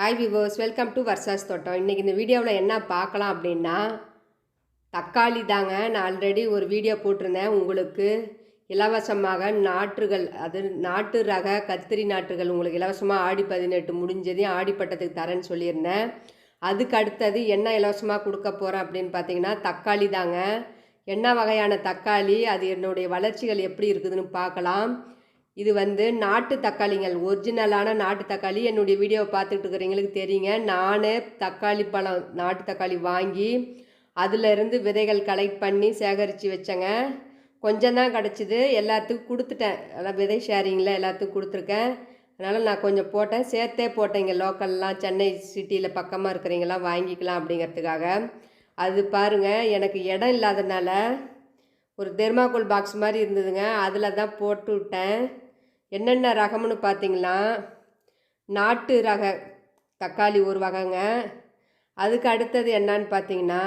Hi viewers welcome to Varsha's தோட்டம் இன்றைக்கி இந்த வீடியோவில் என்ன பார்க்கலாம் அப்படின்னா தக்காளி தாங்க. நான் ஆல்ரெடி ஒரு வீடியோ போட்டிருந்தேன். உங்களுக்கு இலவசமாக நாற்றுகள் அது நாட்டு ரக கத்திரி நாற்றுகள் உங்களுக்கு இலவசமாக ஆடி பதினெட்டு முடிஞ்சதையும் ஆடிப்பட்டத்துக்கு தரேன்னு சொல்லியிருந்தேன். அதுக்கு அடுத்தது என்ன இலவசமாக கொடுக்க போகிறேன் அப்படின்னு பார்த்தீங்கன்னா தக்காளி தாங்க. என்ன வகையான தக்காளி அது என்னுடைய வளர்ச்சிகள் எப்படி இருக்குதுன்னு பார்க்கலாம். இது வந்து நாட்டு தக்காளிங்கள் ஒரிஜினலான நாட்டு தக்காளி. என்னுடைய வீடியோவை பார்த்துட்டு இருக்கிறவங்களுக்கு தெரியுங்க. நானே தக்காளி பழம் நாட்டு தக்காளி வாங்கி அதிலிருந்து விதைகள் கலெக்ட் பண்ணி சேகரித்து வச்சேங்க. கொஞ்சம் தான் கிடச்சிது. எல்லாத்துக்கும் கொடுத்துட்டேன். அதான் விதை ஷேரிங்கில் எல்லாத்துக்கும் கொடுத்துருக்கேன். அதனால் நான் கொஞ்சம் போட்டேன். சேர்த்தே போட்டேன் இங்கே லோக்கல்லாம் சென்னை சிட்டியில் பக்கமாக இருக்கிறவங்களாம் வாங்கிக்கலாம் அப்படிங்கிறதுக்காக. அது பாருங்கள் எனக்கு இடம் இல்லாதனால ஒரு தெர்மாக்கோல் பாக்ஸ் மாதிரி இருந்ததுங்க. அதில் தான் போட்டு விட்டேன். என்னென்ன ரகம்னு பார்த்தீங்கன்னா நாட்டு ரக தக்காளி ஒரு வகைங்க. அதுக்கு அடுத்தது என்னன்னு பார்த்தீங்கன்னா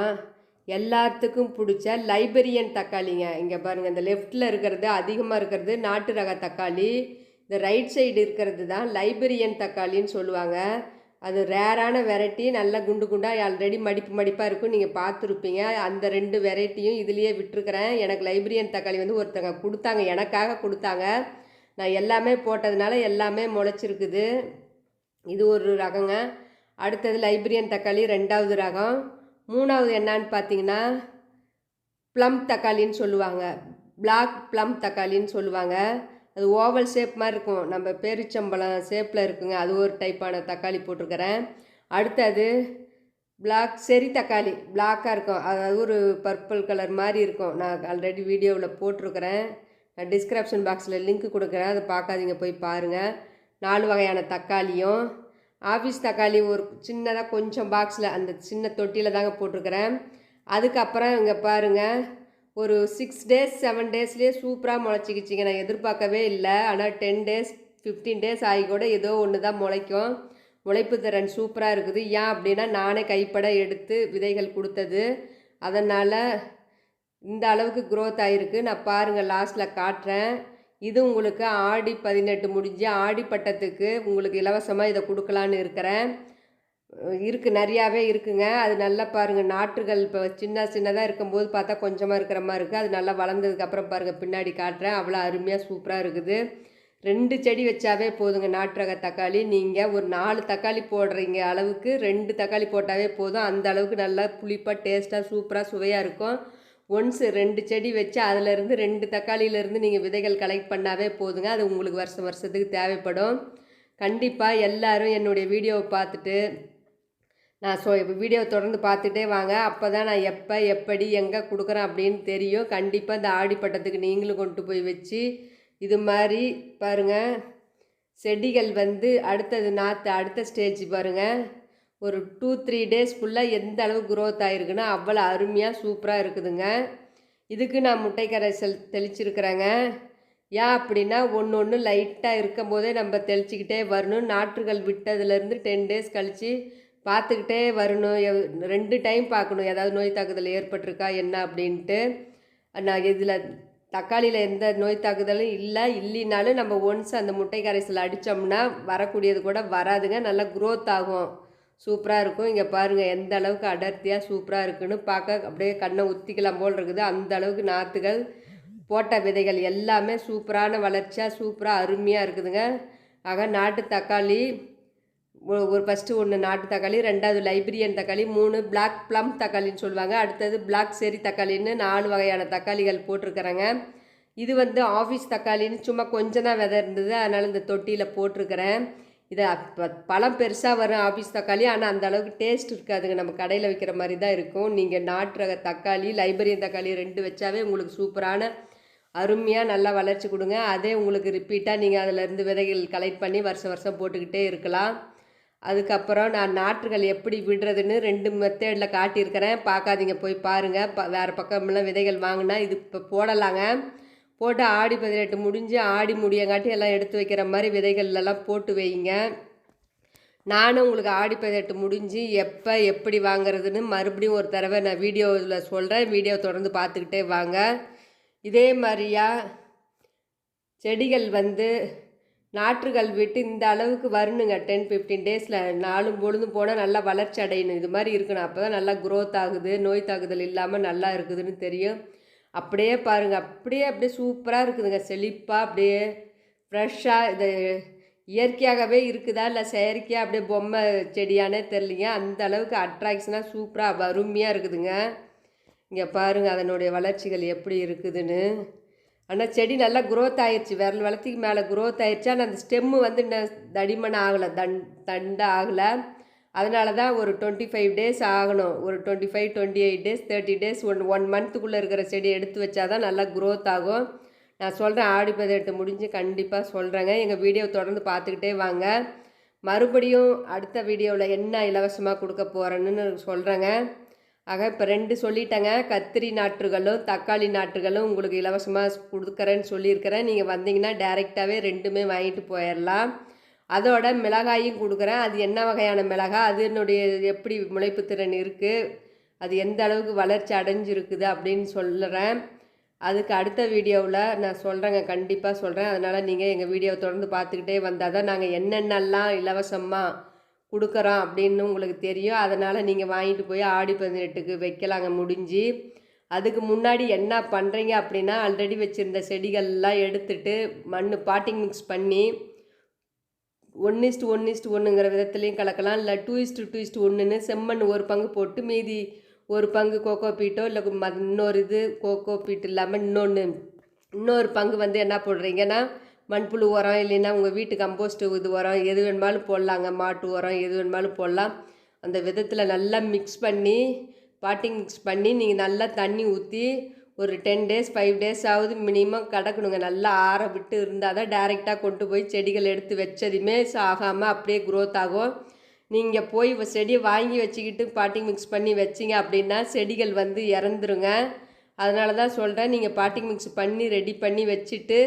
எல்லாத்துக்கும் பிடிச்ச லைப்ரரியன் தக்காளிங்க. இங்கே பாருங்கள் இந்த லெஃப்டில் இருக்கிறது அதிகமாக இருக்கிறது நாட்டு ரக தக்காளி. இந்த ரைட் சைடு இருக்கிறது தான் லைப்ரரியன் தக்காளின்னு சொல்லுவாங்க. அது ரேரான வெரைட்டி நல்லா குண்டு குண்டாக ஆல்ரெடி மடிப்பு மடிப்பாக இருக்கும். நீங்கள் பார்த்துருப்பீங்க. அந்த ரெண்டு வெரைட்டியும் இதுலேயே விட்டுருக்குறேன். எனக்கு லைப்ரரியன் தக்காளி வந்து ஒருத்தங்க கொடுத்தாங்க. எனக்காக கொடுத்தாங்க. நான் எல்லாமே போட்டதுனால எல்லாமே முளைச்சிருக்குது. இது ஒரு ரகங்க. அடுத்தது லைப்ரரியன் தக்காளி ரெண்டாவது ரகம். மூணாவது என்னான்னு பார்த்தீங்கன்னா ப்ளம் தக்காளின்னு சொல்லுவாங்க. பிளாக் ப்ளம் தக்காளின்னு சொல்லுவாங்க. அது ஓவல் ஷேப் மாதிரி இருக்கும். நம்ம பேரிச்சம்பழம் ஷேப்பில் இருக்குங்க. அது ஒரு டைப்பான தக்காளி போட்டிருக்கிறேன். அடுத்தது பிளாக் செரி தக்காளி. பிளாக்காக இருக்கும். அதாவது ஒரு பர்பிள் கலர் மாதிரி இருக்கும். நான் ஆல்ரெடி வீடியோவில் போட்டிருக்கிறேன். நான் டிஸ்கிரிப்ஷன் பாக்ஸில் லிங்க் கொடுக்குறேன். அதை பார்க்காதீங்க போய் பாருங்கள் நாலு வகையான தக்காளியும் ஆஃபீஸ் தக்காளி ஒரு சின்னதாக கொஞ்சம் பாக்ஸில் அந்த சின்ன தொட்டியில் தாங்க போட்டிருக்கிறேன். அதுக்கப்புறம் இங்கே பாருங்கள் ஒரு சிக்ஸ் டேஸ் செவன் டேஸ்லேயே சூப்பராக முளைச்சிக்கிச்சிங்க. நான் எதிர்பார்க்கவே இல்லை. ஆனால் டென் டேஸ் ஃபிஃப்டீன் டேஸ் ஆகி கூட ஏதோ ஒன்று தான் முளைக்கும். முளைப்பு திறன் சூப்பராக இருக்குது. ஏன் அப்படின்னா நானே கைப்பட எடுத்து விதைகள் கொடுத்தது. அதனால் இந்த அளவுக்கு க்ரோத் ஆகிருக்கு நான் பாருங்கள் லாஸ்ட்டில் காட்டுறேன். இது உங்களுக்கு ஆடி பதினெட்டு முடிஞ்சு ஆடி பட்டத்துக்கு உங்களுக்கு இலவசமாக இதை கொடுக்கலான்னு இருக்கிறேன். இருக்குது நிறையாவே இருக்குங்க. அது நல்லா பாருங்கள் நாற்றுகள் இப்போ சின்ன சின்னதாக இருக்கும்போது பார்த்தா கொஞ்சமாக இருக்கிற மாதிரி இருக்குது அது நல்லா வளர்ந்ததுக்கப்புறம் பாருங்கள் பின்னாடி காட்டுறேன். அவ்வளோ அருமையாக சூப்பராக இருக்குது. ரெண்டு செடி வச்சாவே போதுங்க நாட்டுரக தக்காளி. நீங்கள் ஒரு நாலு தக்காளி போடுறீங்க அளவுக்கு ரெண்டு தக்காளி போட்டாவே போதும். அந்த அளவுக்கு நல்லா புளிப்பாக டேஸ்ட்டாக சூப்பராக சுவையாக இருக்கும். ஒன்ஸ் ரெண்டு செடி வச்சு அதிலேருந்து ரெண்டு தக்காளியிலேருந்து நீங்கள் விதைகள் கலெக்ட் பண்ணாவே போதுங்க. அது உங்களுக்கு வருஷம் வருஷத்துக்கு தேவைப்படும். கண்டிப்பாக எல்லாரும் என்னுடைய வீடியோவை பார்த்துட்டு நான் ஸோ வீடியோ தொடர்ந்து பார்த்துட்டே வாங்க. அப்போ தான் நான் எப்போ எப்படி எங்கே கொடுக்குறேன் அப்படின்னு தெரியும். கண்டிப்பாக இந்த ஆடிப்பட்டத்துக்கு நீங்களும் கொண்டு போய் வச்சு இது மாதிரி பாருங்கள் செடிகள் வந்து அடுத்தது நாற்று அடுத்த ஸ்டேஜ் பாருங்கள் ஒரு டூ த்ரீ டேஸ் ஃபுல்லாக எந்த அளவு க்ரோத் ஆகிருக்குன்னா அவ்வளோ அருமையாக சூப்பராக இருக்குதுங்க. இதுக்கு நான் முட்டை கரைசல் தெளிச்சிருக்கிறேங்க. ஏன் அப்படின்னா ஒன்று ஒன்று லைட்டாக இருக்கும் போதே நம்ம தெளிச்சிக்கிட்டே வரணும். நாற்றுகள் விட்டதுலேருந்து டென் டேஸ் கழித்து பார்த்துக்கிட்டே வரணும். ரெண்டு டைம் பார்க்கணும். ஏதாவது நோய் தாக்குதல் ஏற்பட்டிருக்கா என்ன அப்படின்ட்டு. நான் இதில் தக்காளியில் எந்த நோய் தாக்குதலும் இல்லை. இல்லைனாலும் நம்ம ஒன்ஸ் அந்த முட்டை கரைசல் அடித்தோம்னா வரக்கூடியது கூட வராதுங்க. நல்லா குரோத் ஆகும். சூப்பராக இருக்கும். இங்கே பாருங்கள் எந்த அளவுக்கு அடர்த்தியாக சூப்பராக இருக்குன்னு பார்க்க அப்படியே கண்ணை உத்திக்கலாம் போல் இருக்குது. அந்த அளவுக்கு நாற்றுகள் போட்ட விதைகள் எல்லாமே சூப்பரான வளர்ச்சியாக சூப்பராக அருமையாக இருக்குதுங்க. ஆக நாட்டு தக்காளி ஒரு ஃபஸ்ட்டு ஒன்று நாட்டு தக்காளி ரெண்டாவது லைப்ரியன் தக்காளி மூணு பிளாக் ப்ளம் தக்காளின்னு சொல்லுவாங்க. அடுத்தது பிளாக் செரி தக்காளின்னு நாலு வகையான தக்காளிகள் போட்டிருக்கிறேங்க. இது வந்து ஆஃபீஸ் தக்காளின்னு சும்மா கொஞ்சம் தான் விதை இருந்தது. அதனால் இந்த தொட்டியில் போட்டிருக்கிறேன். இதை பழம் பெருசாக வரும் ஆஃபீஸ் தக்காளி ஆனால் அந்த அளவுக்கு டேஸ்ட் இருக்காதுங்க. நம்ம கடையில் வைக்கிற மாதிரி தான் இருக்கும். நீங்கள் நாட்டு ரக தக்காளி லைப்ரரியன் தக்காளி ரெண்டு வச்சாவே உங்களுக்கு சூப்பரான அருமையாக நல்லா வளர்ச்சி கொடுங்க. அதே உங்களுக்கு ரிப்பீட்டாக நீங்கள் அதிலேருந்து விதைகள் கலெக்ட் பண்ணி வருஷம் வருஷம் போட்டுக்கிட்டே இருக்கலாம். அதுக்கப்புறம் நான் நாற்றுகள் எப்படி விடுறதுன்னு ரெண்டு மெத்தேடில் காட்டியிருக்கிறேன். பார்க்காதீங்க போய் பாருங்கள் ப வேறு பக்கமெல்லாம் விதைகள் வாங்கினா இது இப்போ போடலாங்க. போட்டு ஆடி பதினெட்டு முடிஞ்சு ஆடி முடியங்காட்டி எல்லாம் எடுத்து வைக்கிற மாதிரி விதைகள்லாம் போட்டு வைங்க. நானும் உங்களுக்கு ஆடி பதினெட்டு முடிஞ்சு எப்போ எப்படி வாங்குறதுன்னு மறுபடியும் ஒரு தடவை நான் வீடியோவில் சொல்கிறேன் வீடியோ தொடர்ந்து பார்த்துக்கிட்டே வாங்க. இதே மாதிரியா செடிகள் வந்து நாற்றுகள் விட்டு இந்த அளவுக்கு வரணுங்க. டென் ஃபிஃப்டீன் டேஸில் நாலும் பொழுதும் போனால் நல்லா வளர்ச்சி அடையணும். இது மாதிரி இருக்கணும். அப்போ தான் நல்லா குரோத் ஆகுது. நோய் தாக்குதல் இல்லாமல் நல்லா இருக்குதுன்னு தெரியும். அப்படியே பாருங்கள் அப்படியே அப்படியே சூப்பராக இருக்குதுங்க. செழிப்பாக அப்படியே ஃப்ரெஷ்ஷாக இது இயற்கையாகவே இருக்குதா இல்லை செயற்கையாக அப்படியே பொம்மை செடியானே தெரிலிங்க அந்த அளவுக்கு அட்ராக்ஷனாக சூப்பராக அருமையாக இருக்குதுங்க. இங்கே பாருங்கள் அதனுடைய வளர்ச்சிகள் எப்படி இருக்குதுன்னு. ஆனால் செடி நல்லா குரோத் ஆயிடுச்சு விரல் வளர்த்திக்கு மேலே க்ரோத் ஆயிடுச்சு ஆனால் அந்த ஸ்டெம்மு வந்து இன்னும் தடிமன் ஆகலை தண் தண்டை ஆகலை. அதனால தான் ஒரு டுவெண்ட்டி ஃபைவ் டேஸ் ஆகணும். ஒரு twenty five twenty eight days thirty days one one மந்த்துக்குள்ளே இருக்கிற செடி எடுத்து வச்சா தான் நல்லா க்ரோத் ஆகும். நான் சொல்கிறேன் ஆடி பதினெட்டு முடிஞ்சு கண்டிப்பாக சொல்கிறேங்க எங்கள் வீடியோ தொடர்ந்து பார்த்துக்கிட்டே வாங்க. மறுபடியும் அடுத்த வீடியோவில் என்ன இலவசமாக கொடுக்க போகிறேன்னு சொல்கிறேங்க ஆக இப்போ ரெண்டு சொல்லிட்டேங்க. கத்திரி நாற்றுகளும் தக்காளி நாற்றுகளும் உங்களுக்கு இலவசமாக கொடுக்குறேன்னு சொல்லியிருக்கிறேன். நீங்கள் வந்தீங்கன்னா டைரெக்டாகவே ரெண்டுமே வாங்கிட்டு போயிடலாம். அதோட மிளகாயும் கொடுக்குறேன். அது என்ன வகையான மிளகாய் அதனுடைய எப்படி முளைப்பு திறன் இருக்குது அது எந்த அளவுக்கு வளர்ச்சி அடைஞ்சிருக்குது அப்படின்னு சொல்கிறேன் அதுக்கு அடுத்த வீடியோவில் நான் சொல்கிறேங்க கண்டிப்பாக சொல்கிறேன் அதனால் நீங்கள் எங்கள் வீடியோவை தொடர்ந்து பார்த்துக்கிட்டே வந்தால் தான் நாங்கள் என்னென்னலாம் இலவசமாக கொடுக்குறோம் அப்படின்னு உங்களுக்கு தெரியும். அதனால் நீங்கள் வாங்கிட்டு போய் ஆடி பதினெட்டுக்கு வைக்கலாங்க முடிஞ்சு. அதுக்கு முன்னாடி என்ன பண்ணுறீங்க அப்படின்னா ஆல்ரெடி வச்சுருந்த செடிகள்லாம் எடுத்துட்டு மண் பாட்டிங் மிக்ஸ் பண்ணி one is to one is to ஒன்றுங்கிற விதத்துலேயும் கலக்கலாம். இல்லை டூ இஸ்ட்டு டூ இஸ்ட் ஒன்றுன்னு செம்மண் ஒரு பங்கு போட்டு மீதி ஒரு பங்கு கோகோ பீட்டோ இல்லை ம- இன்னொரு இது கோகோ பீட் இல்லாமல் இன்னொன்று இன்னொரு பங்கு வந்து என்ன போடுறீங்கன்னா மண்புழு உரம் இல்லைன்னா உங்கள் வீட்டு கம்போஸ்ட்டு இது உரம் எது வேணுமாலும் போடலாங்க. மாட்டு உரம் எது வேணுமாலும் போடலாம். அந்த விதத்தில் நல்லா மிக்ஸ் பண்ணி பாட்டிங் மிக்ஸ் பண்ணி நீங்கள் நல்லா தண்ணி ஊற்றி ஒரு டென் டேஸ் ஃபைவ் டேஸ் ஆகுது மினிமம் கிடக்கணுங்க. நல்லா ஆற விட்டு இருந்தால் தான் டைரெக்டாக கொண்டு போய் செடிகள் எடுத்து வச்சதுமே ஆகாமல் அப்படியே க்ரோத் ஆகும். நீங்கள் போய் செடியை வாங்கி வச்சுக்கிட்டு பாட்டிங் மிக்ஸ் பண்ணி வச்சிங்க அப்படின்னா செடிகள் வந்து இறந்துருங்க. அதனால தான் சொல்கிறேன் நீங்கள் பாட்டிங் மிக்ஸ் பண்ணி ரெடி பண்ணி வச்சுட்டு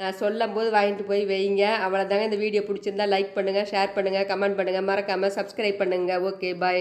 நான் சொல்லும் போது வாங்கிட்டு போய் வைங்க. அவ்வளோதாங்க இந்த வீடியோ பிடிச்சிருந்தா லைக் பண்ணுங்கள் ஷேர் பண்ணுங்கள் கமெண்ட் பண்ணுங்கள் மறக்காமல் சப்ஸ்கிரைப் பண்ணுங்கள் ஓகே பாய்